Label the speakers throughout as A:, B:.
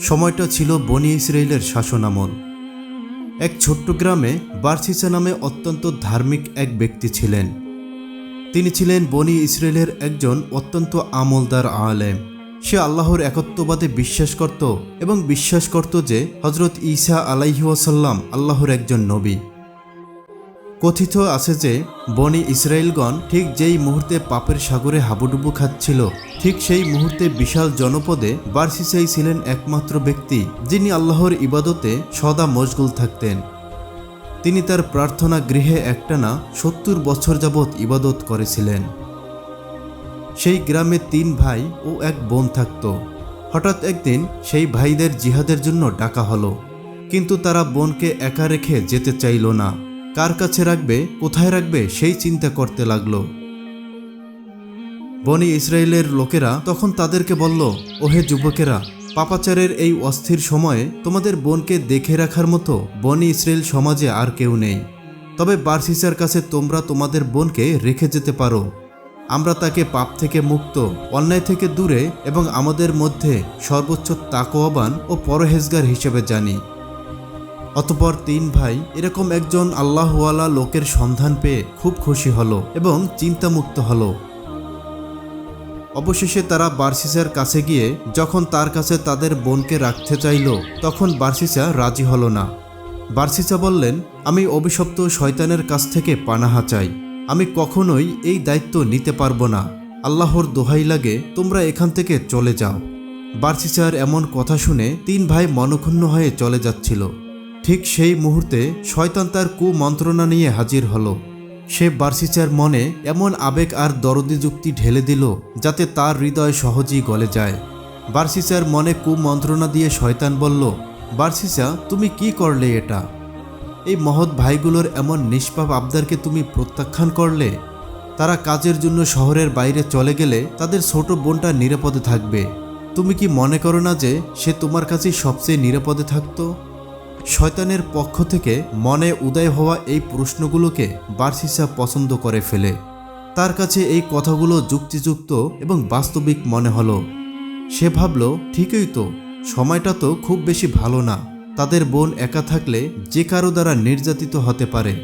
A: সময়টা ছিল বনি ইসরায়েলের শাসনামল। এক ছোট্ট গ্রামে বার্সিসা নামে অত্যন্ত ধার্মিক এক ব্যক্তি ছিলেন। তিনি ছিলেন বনি ইসরায়েলের একজন অত্যন্ত আমলদার আলেম। সে আল্লাহর একত্ববাদে বিশ্বাস করত এবং বিশ্বাস করত যে হজরত ঈসা আলাইহাসাল্লাম আল্লাহর একজন নবী। কথিত আছে যে বনি ইসরায়েলগণ ঠিক যেই মুহূর্তে পাপের সাগরে হাবুডুবু খাচ্ছিল ঠিক সেই মুহূর্তে বিশাল জনপদে বার্সিসাই ছিলেন একমাত্র ব্যক্তি, যিনি আল্লাহর ইবাদতে সদা মশগুল থাকতেন। তিনি তার প্রার্থনা গৃহে একটানা সত্তর বছর যাবৎ ইবাদত করেছিলেন। সেই গ্রামে তিন ভাই ও এক বোন থাকত। হঠাৎ একদিন সেই ভাইদের জিহাদের জন্য ডাকা হলো, কিন্তু তারা বোনকে একা রেখে যেতে চাইল না। কার কাছে রাখবে, কোথায় রাখবে, সেই চিন্তা করতে লাগল। বনি ইসরায়েলের লোকেরা তখন তাদেরকে বলল, ওহে যুবকেরা, পাপাচারের এই অস্থির সময়ে তোমাদের বোনকে দেখে রাখার মতো বনি ইসরায়েল সমাজে আর কেউ নেই। তবে বার্সিসার কাছে তোমরা তোমাদের বোনকে রেখে যেতে পারো। আমরা তাকে পাপ থেকে মুক্ত, অন্যায় থেকে দূরে এবং আমাদের মধ্যে সর্বোচ্চ তাকোয়াবান ও পরহেজগার হিসেবে জানি। অতপর তিন ভাই এরকম একজন আল্লাহওয়ালা লোকের সন্ধান পেয়ে খুব খুশি হলো এবং চিন্তামুক্ত হলো। অবশেষে তারা বার্সিসার কাছে গিয়ে যখন তার কাছে তাদের বোনকে রাখতে চাইল, তখন বার্সিসা রাজি হল না। বার্সিসা বললেন, আমি অভিশপ্ত শয়তানের কাছ থেকে পানাহা চাই। আমি কখনোই এই দায়িত্ব নিতে পারব না। আল্লাহর দোহাই লাগে, তোমরা এখান থেকে চলে যাও। বার্সিসার এমন কথা শুনে তিন ভাই মনক্ষুণ্ণ হয়ে চলে যাচ্ছিল। ঠিক সেই মুহূর্তে শয়তান তার কুমন্ত্রণা নিয়ে হাজির হলো। সে বার্সিচার মনে এমন আবেগ আর দরদি যুক্তি ঢেলে দিল যাতে তার হৃদয় সহজেই গলে যায়। বার্সিচার মনে কুমন্ত্রণা দিয়ে শয়তান বলল বার্সিসা তুমি কি করলে এটা? এই মহৎ ভাইগুলোর এমন নিষ্পাপ আবদারকে তুমি প্রত্যাখ্যান করলে? তারা কাজের জন্য শহরের বাইরে চলে গেলে তাদের ছোট বোনটা নিরাপদে থাকবে। তুমি কি মনে করো না যে সে তোমার কাছেই সবচেয়ে নিরাপদে থাকতো? শয়তানের পক্ষ থেকে মনে উদয় হওয়া এই প্রশ্নগুলোকে বার্সিসা পছন্দ করে ফেলে। তার কাছে এই কথাগুলো যুক্তিযুক্ত এবং বাস্তবিক মনে হলো। সে ভাবল, ঠিকই তো, সময়টা তো খুব বেশি ভালো না। তাদের বোন একা থাকলে যে কারও দ্বারা নির্যাতিত হতে পারে।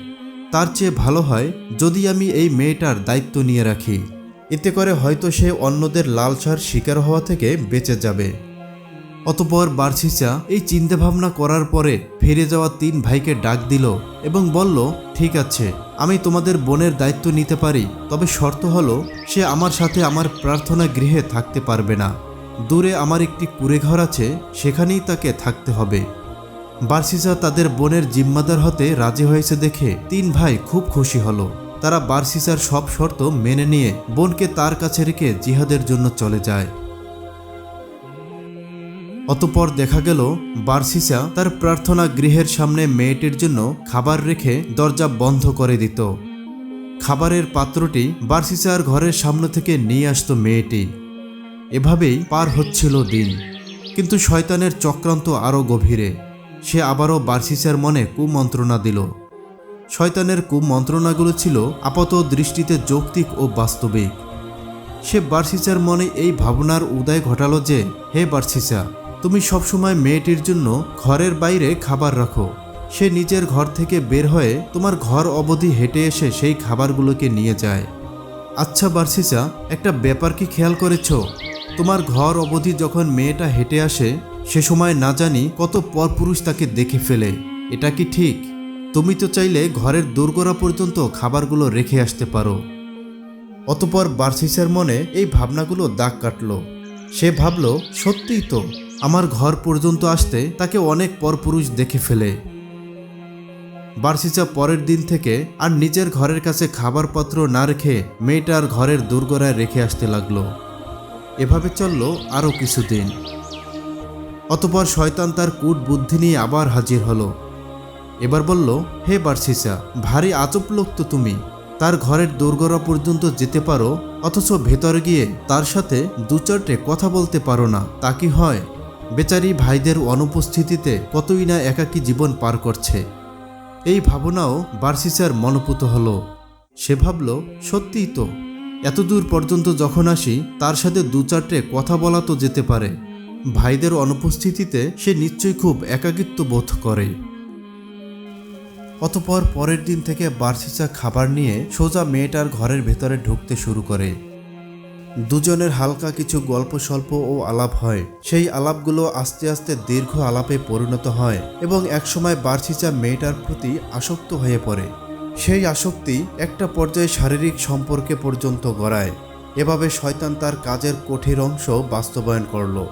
A: তার চেয়ে ভালো হয় যদি আমি এই মেয়েটার দায়িত্ব নিয়ে রাখি। এতে করে হয়তো সে অন্যদের লালসার শিকার হওয়া থেকে বেঁচে যাবে। অতপর বার্সিসা এই চিন্তাভাবনা করার পরে ফিরে যাওয়া তিন ভাইকে ডাক দিল এবং বলল, ঠিক আছে, আমি তোমাদের বোনের দায়িত্ব নিতে পারি, তবে শর্ত হলো সে আমার সাথে আমার প্রার্থনা গৃহে থাকতে পারবে না। দূরে আমার একটি কুড়েঘর আছে, সেখানেই তাকে থাকতে হবে। বার্সিসা তাদের বোনের জিম্মাদার হতে রাজি হয়েছে দেখে তিন ভাই খুব খুশি হলো। তারা বার্সিসার সব শর্ত মেনে নিয়ে বোনকে তার কাছে রেখে জিহাদের জন্য চলে যায়। অতপর দেখা গেল, বার্সিসা তার প্রার্থনা গৃহের সামনে মেয়েটির জন্য খাবার রেখে দরজা বন্ধ করে দিত। খাবারের পাত্রটি বার্সিসার ঘরের সামনে থেকে নিয়ে আসতো মেয়েটি। এভাবেই পার হচ্ছিল দিন। কিন্তু শয়তানের চক্রান্ত আরও গভীরে। সে আবারও বার্সিসার মনে কুমন্ত্রণা দিল। শয়তানের কুমন্ত্রণাগুলো ছিল আপাত দৃষ্টিতে যৌক্তিক ও বাস্তবিক। সে বার্সিসার মনে এই ভাবনার উদয় ঘটালো যে, হে বার্সিসা তুমি সবসময় মেয়েটির জন্য ঘরের বাইরে খাবার রাখো। সে নিজের ঘর থেকে বের হয়ে তোমার ঘর অবধি হেঁটে এসে সেই খাবারগুলোকে নিয়ে যায়। আচ্ছা বার্সিসা, একটা ব্যাপার কি খেয়াল করেছ? তোমার ঘর অবধি যখন মেয়েটা হেঁটে আসে, সে সময় না জানি কত পরপুরুষ তাকে দেখে ফেলে। এটা কি ঠিক? তুমি তো চাইলে ঘরের দোরগোড়া পর্যন্ত খাবারগুলো রেখে আসতে পারো। অতপর বার্সিসের মনে এই ভাবনাগুলো দাগ কাটল। সে ভাবল, সত্যিই তো। আমার ঘর পর্যন্ত আসতে তাকে অনেক পরপুরুষ দেখে ফেলে। বার্সিসা পরের দিন থেকে আর নিজের ঘরের কাছে খাবারপত্র না রেখে মেয়েটার ঘরের দুর্গরায় রেখে আসতে লাগল। এভাবে চলল আরও কিছুদিন। অতপর শয়তান তার কূট বুদ্ধি নিয়ে আবার হাজির হলো। এবার বলল, হে বার্সিসা ভারী আচপ লোক তো তুমি। তার ঘরের দোরগোড়া পর্যন্ত যেতে পারো, অথচ ভেতরে গিয়ে তার সাথে দু চারটে কথা বলতে পারো না। তা কি হয়? বেচারি ভাইদের অনুপস্থিতিতে কতই না একাকী জীবন পার করছে। এই ভাবনাও বার্সিসার মনোপুত হলো। সে ভাবল, সত্যিই তো এত দূর পর্যন্ত যখন আসি, তার সাথে দু চারটে কথা বলা তো যেতে পারে। ভাইদের অনুপস্থিতিতে সে নিশ্চয়ই খুব একাকিত্ব বোধ করে। অতপর পরের দিন থেকে বার্সিসা খাবার নিয়ে সোজা মেয়েটার ঘরের ভেতরে ঢুকতে শুরু করে। দুজনের হালকা কিছু গল্প স্বল্প ও আলাপ হয়। সেই আলাপগুলো আস্তে আস্তে দীর্ঘ আলাপে পরিণত হয় এবং একসময় বার্সিচা মেয়েটার প্রতি আসক্ত হয়ে পড়ে। সেই আসক্তি একটা পর্যায়ে শারীরিক সম্পর্কে পর্যন্ত গড়ায়। এভাবে শয়তান তার কাজের কঠিন অংশ বাস্তবায়ন করল।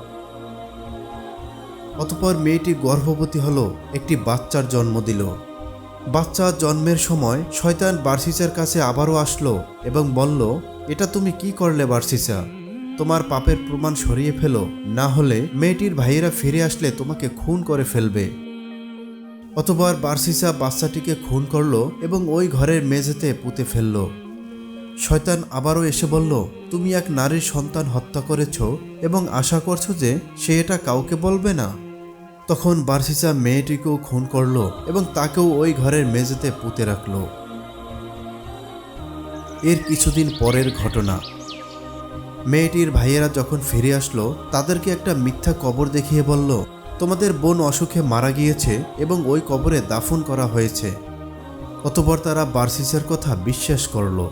A: অতপর মেয়েটি গর্ভবতী হলো, একটি বাচ্চার জন্ম দিল। বাচ্চা জন্মের সময় শয়তান বার্সিসের কাছে আবারও আসলো এবং বলল এটা তুমি কি করলে, বার্সিসা? তোমার পাপের প্রমাণ সরিয়ে ফেলো, না হলে মেয়েটির ভাইয়েরা ফিরে আসলে তোমাকে খুন করে ফেলবে। অতবার বার্সিসা বাচ্চাটিকে খুন করল এবং ওই ঘরের মেঝেতে পুঁতে ফেলল। শয়তান আবারও এসে বলল, তুমি এক নারীর সন্তান হত্যা করেছ এবং আশা করছ যে সে এটা কাউকে বলবে না? তখন বার্সিসা মেয়েটিকেও খুন করল এবং তাকেও ওই ঘরের মেঝেতে পুঁতে রাখল। এর কিছুদিন পরের ঘটনা। মেয়েটির ভাইয়েরা যখন ফিরে আসলো, তাদেরকে একটা মিথ্যা কবর দেখিয়ে বলল, তোমাদের বোন অসুখে মারা গিয়েছে এবং ওই কবরে দাফন করা হয়েছে। অতপর তারা বার্সিসের কথা বিশ্বাস করল।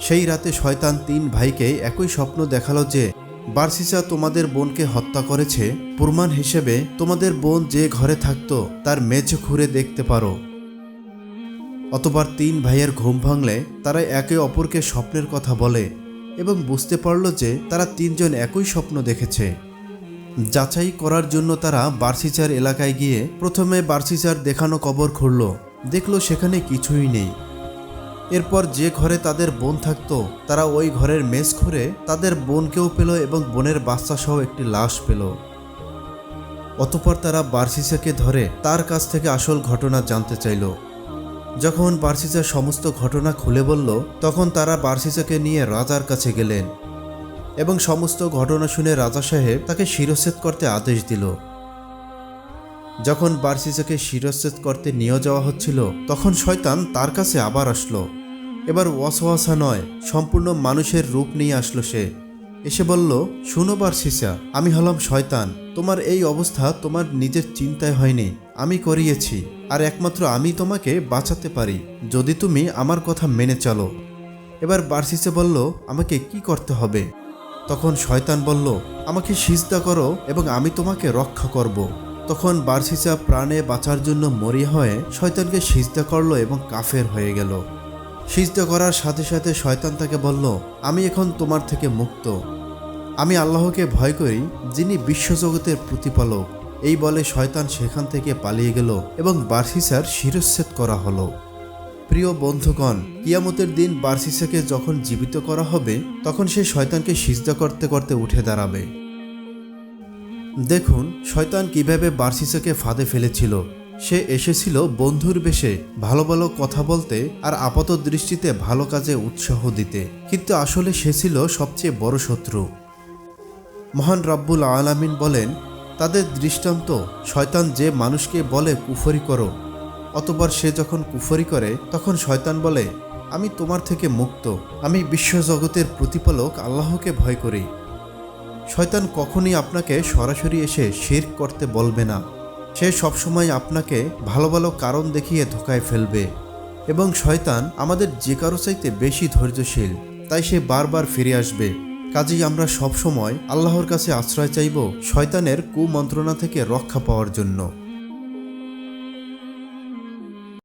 A: সেই রাতে শয়তান তিন ভাইকে একই স্বপ্ন দেখাল যে, বার্সিসা তোমাদের বোনকে হত্যা করেছে। প্রমাণ হিসেবে তোমাদের বোন যে ঘরে থাকতো, তার মেঝে খুঁড়ে দেখতে পারো। অতবার তিন ভাইয়ের ঘুম ভাঙলে তারা একে অপরকে স্বপ্নের কথা বলে এবং বুঝতে পারল যে তারা তিনজন একই স্বপ্ন দেখেছে। যাচাই করার জন্য তারা বার্সিচার এলাকায় গিয়ে প্রথমে বার্সিচার দেখানো কবর খুঁড়ল। দেখল সেখানে কিছুই নেই। এরপর যে ঘরে তাদের বোন থাকতো, তারা ওই ঘরের মেজ খুঁড়ে তাদের বোনকেও পেল এবং বোনের বাচ্চা সহ একটি লাশ পেল। অতপর তারা বার্সিসাকে ধরে তার কাছ থেকে আসল ঘটনা জানতে চাইল। যখন বার্সিসা সমস্ত ঘটনা খুলে বলল, তখন তারা বার্সিসাকে নিয়ে রাজার কাছে গেলেন এবং সমস্ত ঘটনা শুনে রাজা সাহেব তাকে শিরচ্ছেদ করতে আদেশ দিল। যখন বার্সিসাকে শিরচ্ছেদ করতে নিয়ে যাওয়া হচ্ছিল, তখন শয়তান তার কাছে আবার আসলো। এবার ওয়াসওয়াসা নয়, সম্পূর্ণ মানুষের রূপ নিয়ে আসলো সে। এসে বলল, শুনো বার্সিসা, আমি হলাম শয়তান। তোমার এই অবস্থা তোমার নিজের চিন্তায় হয়নি। আমি করিয়েছি, আর একমাত্র আমি তোমাকে বাঁচাতে পারি। যদি তুমি আমার কথা মেনে চলো। এবার বার্সিসে বলল, আমাকে কি করতে হবে? তখন শয়তান বলল, আমাকে সিজদা করো এবং আমি তোমাকে রক্ষা করব। তখন বার্সিসা প্রাণে বাঁচার জন্য মরিয়া হয়ে শয়তানকে সিজদা করল এবং কাফের হয়ে গেল। সিজদা করার সাথে সাথে শয়তান তাকে বলল, আমি এখন তোমার থেকে মুক্ত। আমি আল্লাহকে ভয় করি, যিনি বিশ্বজগতের প্রতিপালক। এই বলে শয়তান সেখান থেকে পালিয়ে গেল এবং বার্সিসার শিরচ্ছেদ করা হলো। প্রিয় বন্ধুগণ, কিয়ামতের দিন বার্সিসাকে যখন জীবিত করা হবে, তখন সে শয়তানকে সিজদা করতে করতে উঠে দাঁড়াবে। দেখুন, শয়তান কীভাবে বার্সিসাকে ফাঁদে ফেলেছিল। সে এসেছিল বন্ধুর বেশে ভালো ভালো কথা বলতে আর আপাত দৃষ্টিতে ভালো কাজে উৎসাহ দিতে। কিন্তু আসলে সে ছিল সবচেয়ে বড় শত্রু। মহান রব্বুল আলামিন বলেন, তাদের দৃষ্টান্ত শয়তান যে মানুষকে বলে কুফরি করো, অতবার সে যখন কুফরি করে তখন শয়তান বলে, আমি তোমার থেকে মুক্ত, আমি বিশ্বজগতের প্রতিপালক, আল্লাহকে ভয় করি। শয়তান কখনই আপনাকে সরাসরি এসে শির করতে বলবে না। সে সবসময় আপনাকে ভালো ভালো কারণ দেখিয়ে ধোকায় ফেলবে। এবং শয়তান আমাদের যে কারও চাইতে বেশি ধৈর্যশীল, তাই সে বারবার ফিরে আসবে। কাজেই আমরা সবসময় আল্লাহর কাছে আশ্রয় চাইব শয়তানের কুমন্ত্রণা থেকে রক্ষা পাওয়ার জন্য।